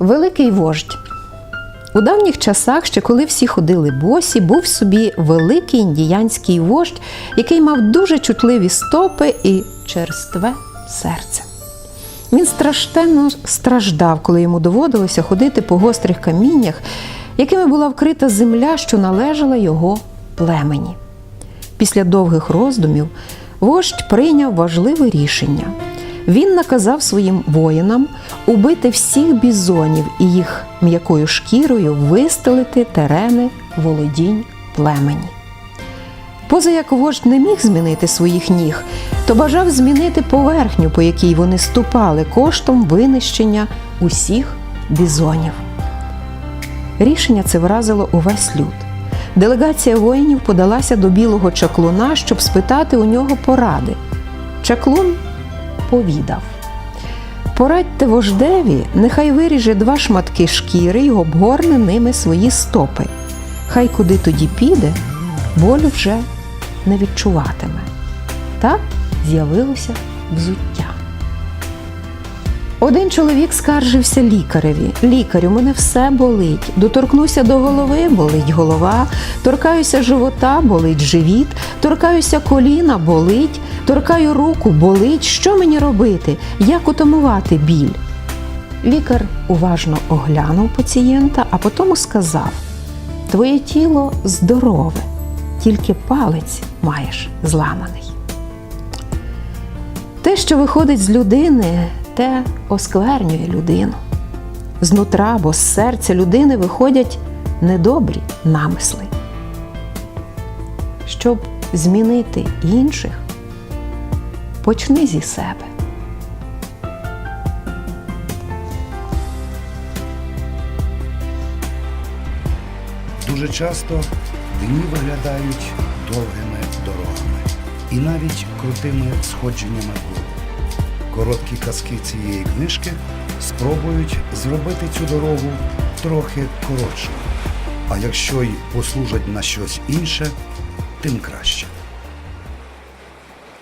Великий вождь. У давніх часах, ще коли всі ходили босі, був собі великий індіянський вождь, який мав дуже чутливі стопи і черстве серце. Він страшенно страждав, коли йому доводилося ходити по гострих каміннях, якими була вкрита земля, що належала його племені. Після довгих роздумів вождь прийняв важливе рішення. Він наказав своїм воїнам убити всіх бізонів і їх м'якою шкірою вистелити терени володінь племені. Поза як вождь не міг змінити своїх ніг, то бажав змінити поверхню, по якій вони ступали, коштом винищення усіх бізонів. Рішення це вразило увесь люд. Делегація воїнів подалася до білого чаклуна, щоб спитати у нього поради. Чаклун повідав. Порадьте вождеві, нехай виріже два шматки шкіри й обгорне ними свої стопи. Хай куди тоді піде, болю вже не відчуватиме. Так з'явилося взуття. Один чоловік скаржився лікареві. Лікарю, мене все болить. Доторкнуся до голови, болить голова, торкаюся живота, болить живіт, торкаюся коліна, болить, торкаю руку, болить. Що мені робити? Як утамувати біль? Лікар уважно оглянув пацієнта, а потім сказав: Твоє тіло здорове, тільки палець маєш зламаний. Те, що виходить з людини, те осквернює людину. Знутра або з серця людини виходять недобрі намисли. Щоб змінити інших, почни зі себе. Дуже часто дні виглядають довгими дорогами і навіть крутими сходженнями вгору. Короткі казки цієї книжки спробують зробити цю дорогу трохи коротшою. А якщо й послужать на щось інше, тим краще.